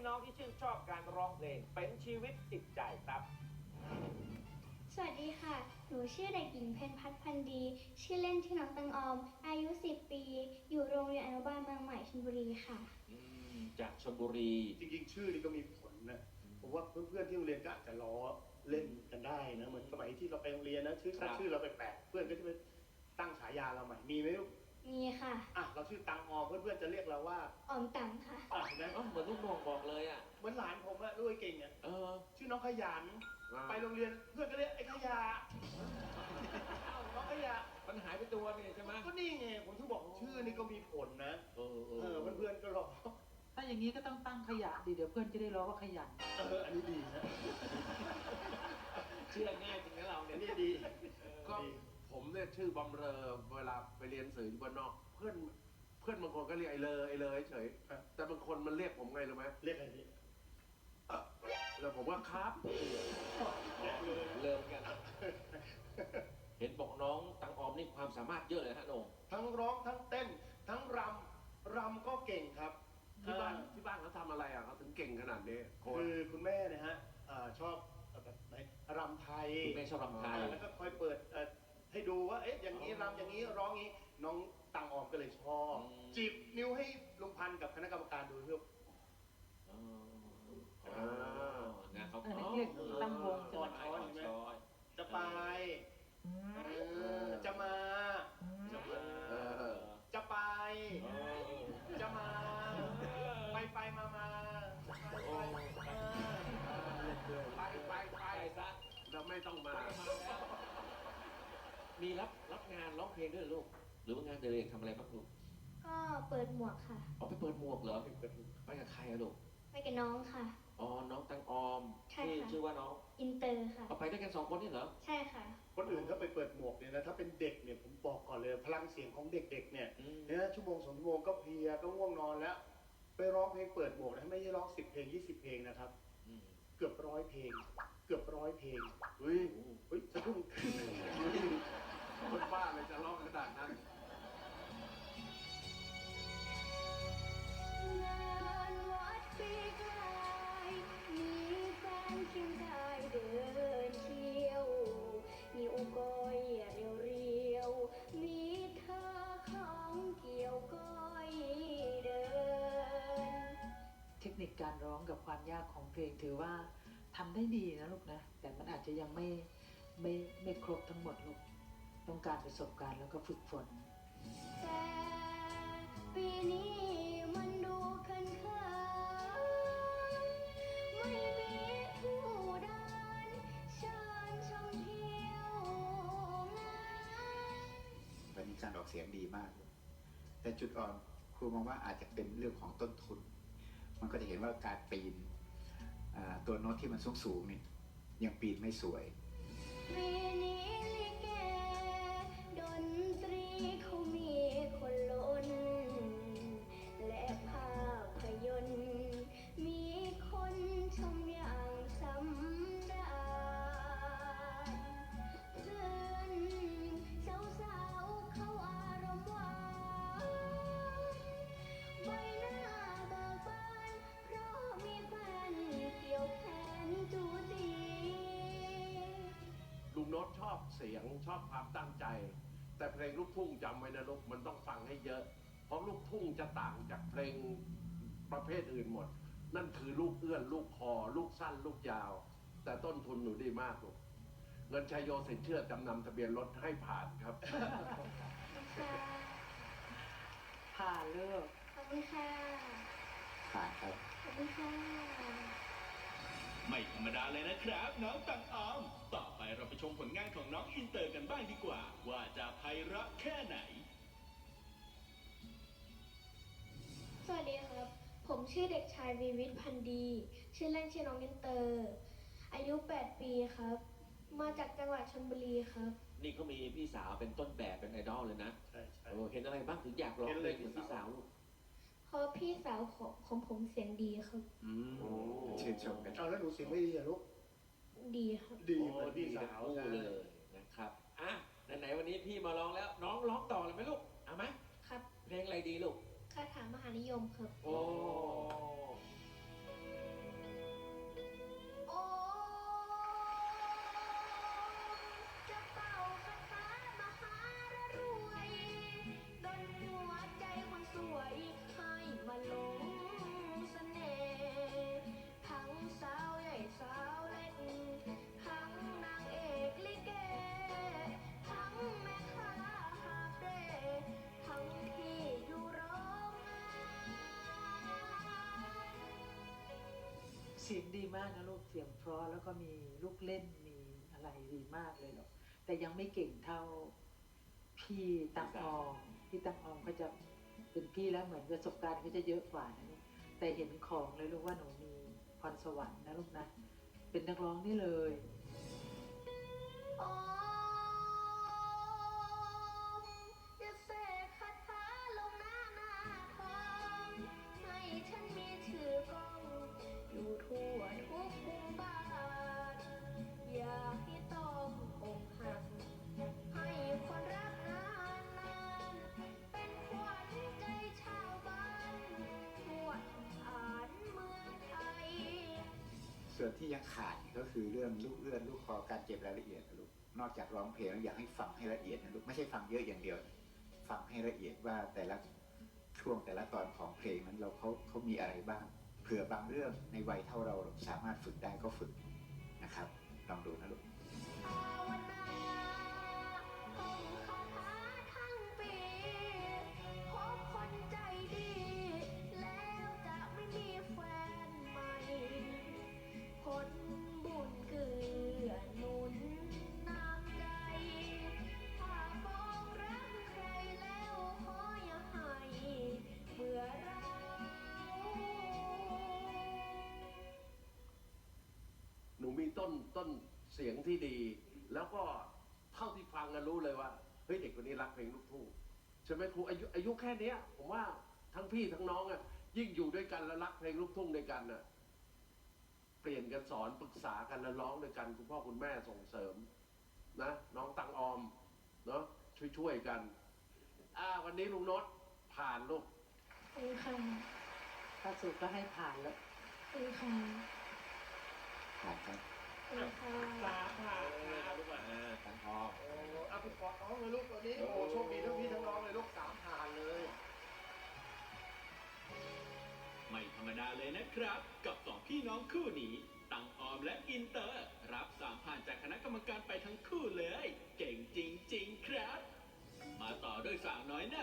พี่น้องที่ชื่นชอบการร้องเพลงเป็นชีวิตจิตใจครับ สวัสดีค่ะ หนูชื่อเด็กหญิงเพนพัฒน์พันธ์ดี ชื่อเล่นชื่อน้องตังออม อายุ 10 ปี อยู่โรงเรียนอนุบาลบางใหม่ชลบุรีค่ะ อืมจากชลบุรี จริงๆ ชื่อนี่ก็มีผลนะ ผมว่าเพื่อนๆที่โรงเรียนก็อาจจะล้อเล่นกันได้นะ เหมือนสมัยที่เราไปโรงเรียนนะชื่อครับ ชื่อเราแปลกๆเพื่อนก็จะไปตั้งฉายาเราใหม่ มีไหมลูก มีค่ะ อะเราชื่อตังออมเพื่อนๆจะเรียกเราว่าออมตังค่ะ อะเห็นไหมเอ้าเหมือนลูกน้องบอกเลยอะ เหมือนหลานผมอะด้วยเก่งอะเออชื่อน้องขยัน ไปโรงเรียนเพื่อนก็เรียกไอ้ขยะอ้าวน้องขยะมันหายไปตัวนี่ใช่ไหมก็นี่ไงผมถึงบอกชื่อนี่ก็มีผลนะ เออเอเอออเพื่อนๆก็รอถ้าอย่างนี้ก็ต้องตั้งขยะดีเดี๋ยวเพื่อนจะได้ร้องว่าขยัน เอออันนี้ดีนะเชื่อง่ายจริงนะเราอัเนี่ยนนี้ดีก็ดี ผมเนี่ยชื่อบอมเรอเวลาไปเรียนสื่ออยู่บ้านนอก เพื่อนเพื่อนบางคนก็เรียกไอ้เลอไอ้เลอเฉยครับ แต่บางคนมันเรียกผมไงรู้ไหมเรียกอะไรดีเอ่อแล้วผมว่าครับเริ่มกัน เห็นบอกน้องตังออมนี่ความสามารถเยอะเลยฮะโหนงทั้งร้องทั้งเต้น ทั้งรำรำก็เก่งครับที่บ้านเอ่อ ที่บ้านเขาทำอะไรอะเขาถึงเก่งขนาดนี้โค้ช คือคุณแม่เนะฮะเอ่อชอบเอ่อแบบไหนรำไทยคุณแม่ชอบรำไทยอ่าแล้วก็คอยเปิดเอ่อ ให้ดูว่าเอ๊ะอย่างนี้รำอย่างนี้ร้องนี้น้องตังออมก็เลยชอบอืม จีบนิ้วให้ลุงพันธ์กับคณะกรรมการดูเพื่อ อ๋ออ๋อนะเขาอันนี้เรียกตั้งวงช้อน ช้อนช้อนจะไปเออจะมา จะมา เออจะไป เออจะมา ไปไปมามาไปไปมาไปไปไปไปซะ เราไม่ต้องมามี รับรับงานร้องเพลงด้วยเหรอลูก หรือว่างานเดินเองทำอะไรบ้างลูกก็เปิดหมวกค่ะอ๋อไปเปิดหมวกเหรอไปกับใครอะลูกไปกับน้องค่ะ อ๋อน้องตังออมใช่ชื่อค่ะชื่อว่าน้องอินเตอร์ค่ะ เอาไปด้วยกันสองคนนี่เหรอใช่ค่ะ คนอื่นถ้าไปเปิดหมวกเนี่ยนะถ้าเป็นเด็กเนี่ยผมบอกก่อนเลยพลังเสียงของเด็กๆเนี่ยอืมเนี่ยชั่วโมงสองชั่วโมงก็เพลียก็ง่วงนอนแล้ว ไปร้องเพลงเปิดหมวกนะไม่ใช่ร้องสิบเพลงยี่สิบเพลงนะครับ อืม เกือบร้อยเพลง เกือบร้อยเพลง เฮ้ย เฮ้ยสะดุ้งคนบ้าเลยจะร้องขนาดนั้น การร้องกับความยากของเพลงถือว่าทำได้ดีนะลูกนะ แต่มันอาจจะยังไม่ไม่ไม่ครบทั้งหมดลูกต้องการประสบการณ์แล้วก็ฝึกฝนแต่ปีนี้มันดูคันคานไม่มีผู้ใดเชิญชมเที่ยวงานวันนี้การออกเสียงดีมาก แต่จุดอ่อนครูมองว่าอาจจะเป็นเรื่องของต้น มันก็จะเห็นว่าการปีนตัวโน้ตที่มันสูงสูงนี่ยังปีนไม่สวยปีนี้ลิเกดนตรีค ชอบความตั้งใจ แต่เพลงลูกทุ่งจำไว้นะลูกมันต้องฟังให้เยอะ เพราะลูกทุ่งจะต่างจากเพลงประเภทอื่นหมด นั่นคือลูกเอื้อนลูกคอ ลูกสั้นลูกยาว แต่ต้นทุนหนูดีมากลูกเงินชัยโยสินเชื่อจำนำทะเบียนรถให้ผ่านครับค่ะผ่านเลิกขอบคุณค่ะ ผ่านครับ ขอบคุณค่ะ ไม่ธรรมดาเลยนะครับ น้องตังออมต่อ ไปเราไปชมผลงานของน้องอินเตอร์กันบ้างดีกว่า ว่าจะไพเราะแค่ไหน สวัสดีครับ ผมชื่อเด็กชายวีวิทย์พันธ์ดี ชื่อเล่นชื่อน้องอินเตอร์ อายุ 8 ปีครับ มาจากจังหวัดชลบุรีครับ นี่เขามีพี่สาวเป็นต้นแบบเป็นไอดอลเลยนะใช่ใช่ เออเห็นอะไรบ้างถึงอยากร้องเห็นเพเลลยงเหมือนพี่สาวลูกเพราะพี่สาวของของผมเสียงดีครับ อืมโอ้ชื่นชมกันเอาแล้วหนูเสียงไม่ดีเหรอลูก ดีครับ ดีโอ้เหมือนดีพี่ทั้สางวคู่ใช่เลยนะครับอะไหนๆวันนี้พี่มาร้องแล้วน้องร้องต่อเลยไหมลูกเอาไหมครับเพลงอะไรดีลูกคาถามหานิยมครับ โอ้ สียงดีมากนะลูกเสียงเพราะแล้วก็มีลูกเล่นมีอะไรดีมากเลยหรอกแต่ยังไม่เก่งเท่าพี่ตังอองพี่ตังอองเขาจะเป็นพี่แล้วเหมือนประสบการณ์เขาจะเยอะกว่านะลูกแต่เห็นของเลยลูกว่าหนูมีพรสวรรค์นะลูกนะ เป็นนักร้องนี่เลยโอ้ วนที่ยังขาดก็คือเรื่องลูกเอื้อนลูกคอการเก็บรายละเอียดนะลูกนอกจากร้องเพลงแล้วอยากให้ฟังให้ละเอียดนะลูกไม่ใช่ฟังเยอะอย่างเดียว ฟังให้ละเอียดว่าแต่ละช่วงแต่ละตอนของเพลงนั้นเราเขาเขามีอะไรบ้างเผื่อบางเรื่องในวัยเท่าเราสามารถฝึกได้ก็ฝึกนะครับลองดูนะลูก ต้นต้นเสียงที่ดี แล้วก็เท่าที่ฟังกันรู้เลยว่าเฮ้ยเด็กคนนี้รักเพลงลูกทุ่งใช่ไหมครูอายุอายุแค่เนี้ย ผมว่าทั้งพี่ทั้งน้องอะยิ่งอยู่ด้วยกันแล้วรักเพลงลูกทุ่งด้วยกันน่ะเปลี่ยนกันสอนปรึกษากันแล้วร้องด้วยกันคุณพ่อคุณแม่ส่งเสริมนะน้องตังออมเนาะช่วยช่วยๆกัน อ่า วันนี้ลุงโนตผ่านลูกเอ้ค่ะถ้าสุก็ให้ผ่านแล้วเอ้ค่ะผ่านครับเอ้ค่ะลาผ่านครับลูกอะ เออตังออมโอ้อาไปกอดน้องเลยลูกวันนี้ โอ้โชคดีทั้งพี่ทั้งน้องเลยลูกสามผ่านเลย ไม่ธรรมดาเลยนะครับ กับสองพี่น้องคู่นี้ ตังออมและอินเตอร์ รับสามผ่านจากคณะกรรมการไปทั้งคู่เลย เก่งจริง ๆ ครับ มาต่อด้วยสาวน้อยหน้า